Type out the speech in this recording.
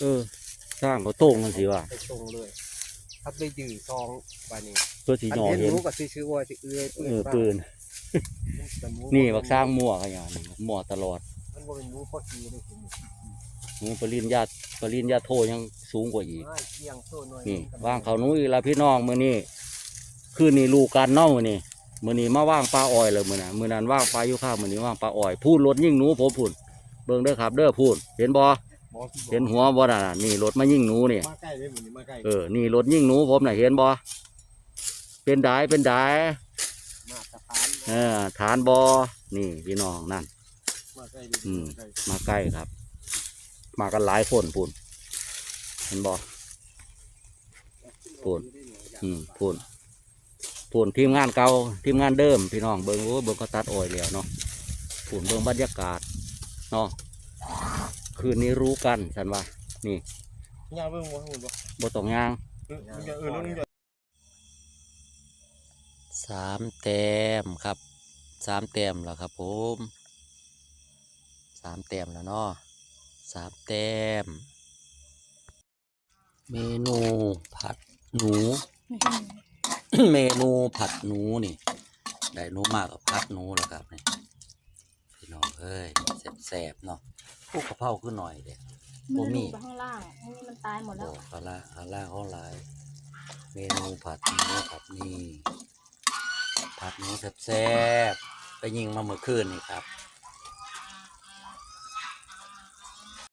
เออสร้างเขาโต้งกันสิว่าไปตรงเลยครับได้ยื้อซองบานี้เพื่อสีอันหนอเห็นเห็นรู้ก็ซื้อๆว่าสิเอื้อยเออปืนแต่หมูนี่บักสร้างมั่วกันอย่างนี้มั่วตลอดมันบ่เป็นหมูพอดีเลยคุณหมูปริญญาปริญญาโทยังสูงกว่าอีกง่ายเที่ยงโซ่หน่อยนี่ว่างเขานุ้ยละพี่น้องมือนี่คืนนี้ลูกการเน่ามือนี่มือนี้มาว่างปลาอ้อยเลยมือน่ะมือนั้นว่างปลาอยู่ข้าวมือนี้ว่างปลาอ้อยพูดรถยิ่งหนูผมพูดเบิ่งเด้อครับ เด้อพูดเห็นบ่บ่ เห็นหัวบ่น่ะนี่รถมายิ่งหนูนี่มาใกล้เลยหมูนี่มาใกล้เออนี่รถยิ่งหนูผมน่ะเห็นบ่เป็นได้เป็นได้มาตรฐานเออฐานบ่นี่พี่น้องนั่นมาใกล้เลยอืมใกล้มาใกล้ครับ มากันหลายคนพูนเห็นบ่พูดอืมพูนพูนทีมงานเก่าทีมงานเดิมพี่น้องเบิ่งโอ้เบิ่งเขาตัดอ้อยแล้วเนาะพูนเบิ่งบรรยากาศเนาะ คืนนี้รู้กันฉันว่า นี่ยาวเบิ่งบ่ฮู้บ่บ่ต้องย่างเออมึงอย่าเออแล้วมึงอย่าสามแต้มครับสามแต้มแล้วครับผมสามแต้มแล้วเนาะสามแต้มเมนูผัดหนู เมนูผัดหนูนี่ ได้หนูมากกับผัดหนูแล้วครับนี่พี่น้อง เอ้ยแสบๆเนาะพวกกะเพราขึ้นหน่อยเด็ดบ่มีนไปข้างล่างนี่มันตายหมดแล้โอ้วข้างล่างข้างล่างข้างลายเมนูผัดหนูครับนี่ผัดหนูแซ่บๆไปยิงมาเมื่อคืนนี่ครับ